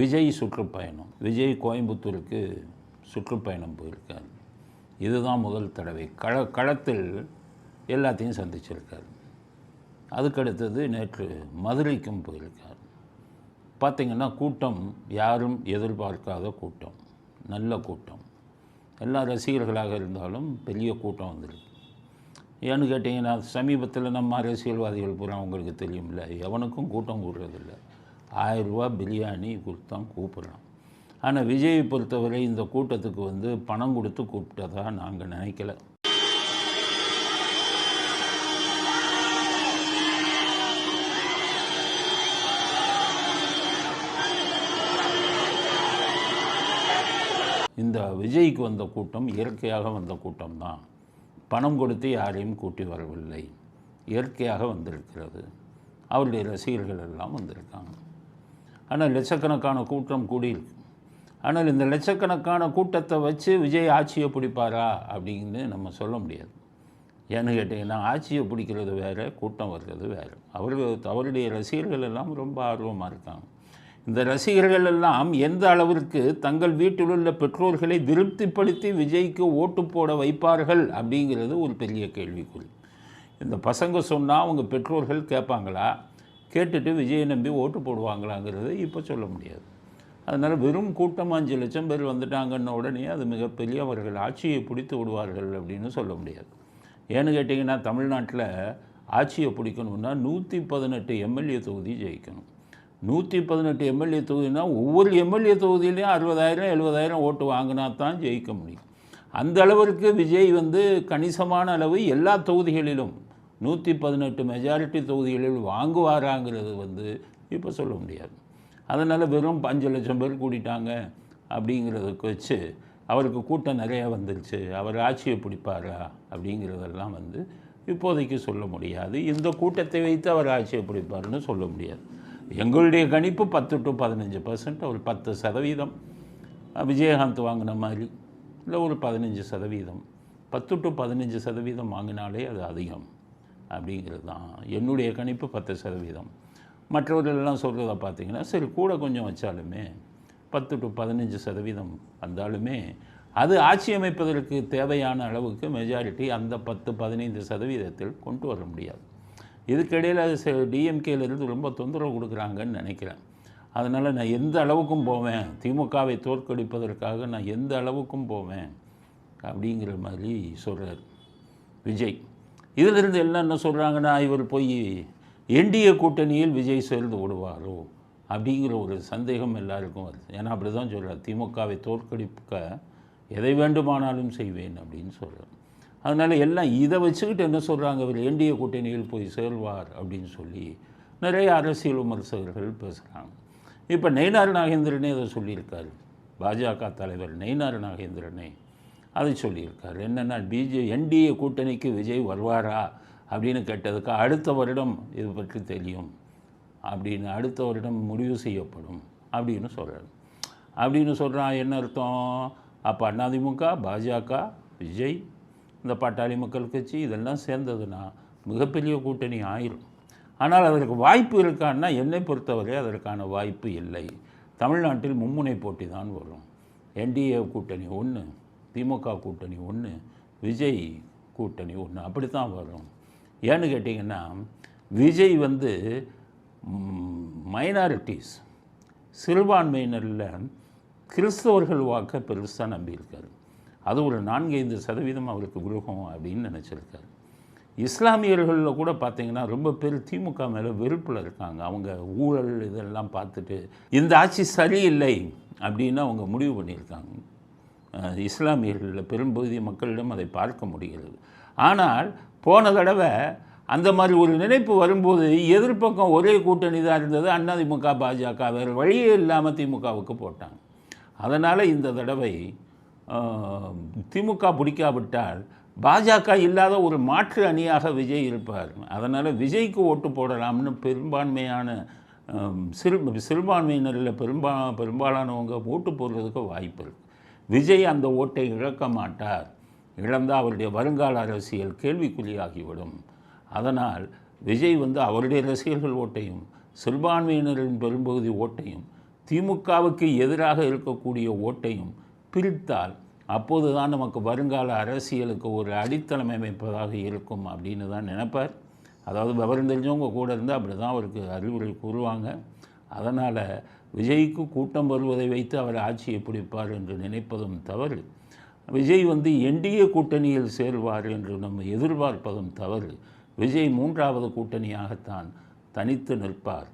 விஜய் சுற்றுப்பயணம். விஜய் கோயம்புத்தூருக்கு சுற்றுப்பயணம் போயிருக்கார். இதுதான் முதல் தடவை. கள களத்தில் எல்லாத்தையும் சந்திச்சிருக்கார். அதுக்கடுத்தது நேற்று மதுரைக்கும் போயிருக்கார். பார்த்திங்கன்னா கூட்டம் யாரும் எதிர்பார்க்காத கூட்டம். நல்ல கூட்டம். எல்லா ரசிகர்களாக இருந்தாலும் பெரிய கூட்டம் வந்திருக்கு. ஏன்னு கேட்டிங்கன்னா சமீபத்தில் நம்ம அரசியல்வாதிகள் பூரா அவங்களுக்கு தெரியும்ல. எவனுக்கும் கூட்டம் கூடுறதில்லை. ஆயிரரூபா பிரியாணி கொடுத்தான் கூப்பிட்றோம் ஆனால் விஜயை பொறுத்தவரை இந்த கூட்டத்துக்கு வந்து பணம் கொடுத்து கூப்பிட்டதா நாங்கள் நினைக்கல. இந்த விஜய்க்கு வந்த கூட்டம் இயற்கையாக வந்த கூட்டம் தான் பணம் கொடுத்து யாரையும் கூட்டி வரவில்லை. இயற்கையாக வந்திருக்கிறது. அவருடைய ரசிகர்கள் எல்லாம் வந்திருக்காங்க. ஆனால் லட்சக்கணக்கான கூட்டம் கூடியிருக்கு ஆனால் இந்த லட்சக்கணக்கான கூட்டத்தை வச்சு விஜய் ஆட்சியை பிடிப்பாரா அப்படின்னு நம்ம சொல்ல முடியாது. ஏன்னு கேட்டிங்கன்னா ஆட்சியை பிடிக்கிறது வேறு கூட்டம் வர்றது வேறு. அவர்கள் அவருடைய ரசிகர்கள் எல்லாம் ரொம்ப ஆர்வமாக இருக்காங்க. இந்த ரசிகர்கள் எல்லாம் எந்த அளவிற்கு தங்கள் வீட்டில் உள்ள பெற்றோர்களை திருப்திப்படுத்தி விஜய்க்கு ஓட்டு போட வைப்பார்கள் அப்படிங்கிறது ஒரு பெரிய கேள்விக்குறி. இந்த பசங்க சொன்னால் அவங்க பெற்றோர்கள் கேட்பாங்களா? கேட்டுட்டு விஜயை நம்பி ஓட்டு போடுவாங்களாங்கிறது இப்போ சொல்ல முடியாது. அதனால் வெறும் கூட்டம் அஞ்சு லட்சம் பேர் வந்துட்டாங்கன்ன உடனே அது மிகப்பெரிய அவர்கள் ஆட்சியை பிடித்து விடுவார்கள் அப்படின்னு சொல்ல முடியாது. ஏன்னு கேட்டிங்கன்னா தமிழ்நாட்டில் ஆட்சியை பிடிக்கணும்னா நூற்றி பதினெட்டு எம்எல்ஏ தொகுதி ஜெயிக்கணும். நூற்றி பதினெட்டு எம்எல்ஏ தொகுதினா ஒவ்வொரு எம்எல்ஏ தொகுதியிலையும் அறுபதாயிரம் எழுபதாயிரம் ஓட்டு வாங்கினா தான் ஜெயிக்க முடியும். அந்த அளவிற்கு விஜய் வந்து கணிசமான அளவு எல்லா தொகுதிகளிலும் நூற்றி பதினெட்டு மெஜாரிட்டி தொகுதிகளில் வாங்குவாராங்கிறது வந்து இப்போ சொல்ல முடியாது. அதனால் வெறும் அஞ்சு லட்சம் பேர் கூட்டிட்டாங்க அப்படிங்கிறதுக்கு வச்சு அவருக்கு கூட்டம் நிறையா வந்துருச்சு. அவர் ஆட்சியை பிடிப்பாரா அப்படிங்கிறதெல்லாம் வந்து இப்போதைக்கு சொல்ல முடியாது. இந்த கூட்டத்தை வைத்து அவர் ஆட்சியை பிடிப்பாருன்னு சொல்ல முடியாது. எங்களுடைய கணிப்பு பத்து டு பதினஞ்சு பர்சன்ட் ஒரு பத்து சதவீதம். விஜயகாந்த் வாங்கின மாதிரி இல்லை ஒரு பதினஞ்சு சதவீதம். பத்து டு பதினஞ்சு சதவீதம் வாங்கினாலே அது அதிகம். அப்படிங்கிறது தான். என்னுடைய கணிப்பு பத்து சதவீதம். மற்றவர்களெல்லாம் சொல்கிறத பார்த்தீங்கன்னா சரி கூட கொஞ்சம் வச்சாலுமே பத்து டு பதினஞ்சு சதவீதம் வந்தாலுமே அது ஆட்சி அமைப்பதற்கு தேவையான அளவுக்கு மெஜாரிட்டி அந்த பத்து பதினைந்து சதவீதத்தில் கொண்டு வர முடியாது. இதுக்கிடையில் அது டிஎம்கேலேருந்து ரொம்ப தொந்தரவு கொடுக்குறாங்கன்னு நினைக்கிறேன். அதனால் நான் எந்த அளவுக்கும் போவேன்? திமுகவை தோற்கடிப்பதற்காக நான் எந்த அளவுக்கும் போவேன்? அப்படிங்கிற மாதிரி சொல்கிறார் விஜய். இதிலிருந்து எல்லாம் என்ன சொல்கிறாங்கன்னா இவர் போய் என்டிஏ கூட்டணியில் விஜய் சேர்ந்து விடுவாரோ அப்படிங்கிற ஒரு சந்தேகம் எல்லாருக்கும் வருது. ஏன்னா அப்படி தான் சொல்கிறார் திமுகவை தோற்கடிக்க எதை வேண்டுமானாலும் செய்வேன் அப்படின்னு சொல்கிறார் அதனால் எல்லாம் இதை வச்சுக்கிட்டு என்ன சொல்கிறாங்க இவர் என்டிஏ கூட்டணியில் போய் சேர்வார் அப்படின்னு சொல்லி நிறைய அரசியல் விமர்சகர்கள் பேசுகிறாங்க இப்போ நெய்னார் நாகேந்திரனே அதை சொல்லியிருக்காரு. பாஜக தலைவர் நெய்னார் நாகேந்திரனே. அதை சொல்லியிருக்கார். என்னென்னா பிஜே என்டிஏ கூட்டணிக்கு விஜய் வருவாரா? அப்படின்னு கேட்டதுக்கு அடுத்த வருடம் இது பற்றி தெரியும். அப்படின்னு அடுத்த வருடம் முடிவு செய்யப்படும். அப்படின்னு சொல்கிறார் அப்படின்னு சொல்கிறான் என்ன அர்த்தம்? அப்போ அதிமுக பாஜக விஜய் இந்த பாட்டாளி மக்கள் கட்சி இதெல்லாம் சேர்ந்ததுன்னா மிகப்பெரிய கூட்டணி ஆயிரும். ஆனால் அதற்கு வாய்ப்பு இருக்கான்னா என்னை பொறுத்தவரை அதற்கான வாய்ப்பு இல்லை. தமிழ்நாட்டில் மும்முனை போட்டி தான் வரும். என்டிஏ கூட்டணி ஒன்று திமுக கூட்டணி ஒன்று விஜய் கூட்டணி ஒன்று அப்படி தான் வரும். ஏன்னு கேட்டிங்கன்னா விஜய் வந்து மைனாரிட்டிஸ் சிறுபான்மையினரில் கிறிஸ்தவர்கள் வாக்க பெருசாக நம்பியிருக்கார். அது ஒரு நான்கைந்து சதவீதம் அவருக்கு விருகம் அப்படின்னு நினச்சிருக்காரு. இஸ்லாமியர்களில் கூட பார்த்தீங்கன்னா ரொம்ப பேர் திமுக மேலே வெறுப்பில் இருக்காங்க. அவங்க ஊழல் இதெல்லாம் பார்த்துட்டு இந்த ஆட்சி சரியில்லை அப்படின்னு அவங்க முடிவு பண்ணியிருக்காங்க. இஸ்லாமியர்களில் பெரும்பகுதி மக்களிடம் அதை பார்க்க முடிகிறது. ஆனால் போன தடவை அந்த மாதிரி ஒரு நினைப்பு வரும்போது எதிர்ப்பக்கம் ஒரே கூட்டணி தான் இருந்தது. அதிமுக பாஜக வேறு வழியே இல்லாமல் திமுகவுக்கு போட்டாங்க. அதனால் இந்த தடவை திமுக பிடிக்காவிட்டால் பாஜக இல்லாத ஒரு மாற்று அணியாக விஜய் இருப்பார். அதனால் விஜய்க்கு ஓட்டு போடலாம்னு பெரும்பான்மையான சிறு சிறுபான்மையினரில் பெரும்பா பெரும்பாலானவங்க ஓட்டு போடுறதுக்கு வாய்ப்பு இருக்குது விஜய் அந்த ஓட்டை இழக்க மாட்டார். இழந்தால் அவருடைய வருங்கால அரசியல் கேள்விக்குறியாகிவிடும். அதனால் விஜய் வந்து அவருடைய ரசிகர்கள் ஓட்டையும் சிறுபான்மையினரின் பெரும்பகுதி ஓட்டையும் திமுகவுக்கு எதிராக இருக்கக்கூடிய ஓட்டையும் பிரித்தால் அப்போது தான் நமக்கு வருங்கால அரசியலுக்கு ஒரு அடித்தளம் அமைப்பதாக இருக்கும் அப்படின்னு தான் நினைப்பார். அதாவது விவரம் தெரிஞ்சவங்க கூட இருந்தால் அப்படி தான் அவருக்கு அறிவுரை கூறுவாங்க. அதனால் விஜய்க்கு கூட்டம் வருவதை வைத்து அவர் ஆட்சியை பிடிப்பார் என்று நினைப்பதும் தவறு. விஜய் வந்து என்டிஏ கூட்டணியில் சேர்வார் என்று நம்ம எதிர்பார்ப்பதும் தவறு. விஜய் மூன்றாவது கூட்டணியாகத்தான் தனித்து நிற்பார்.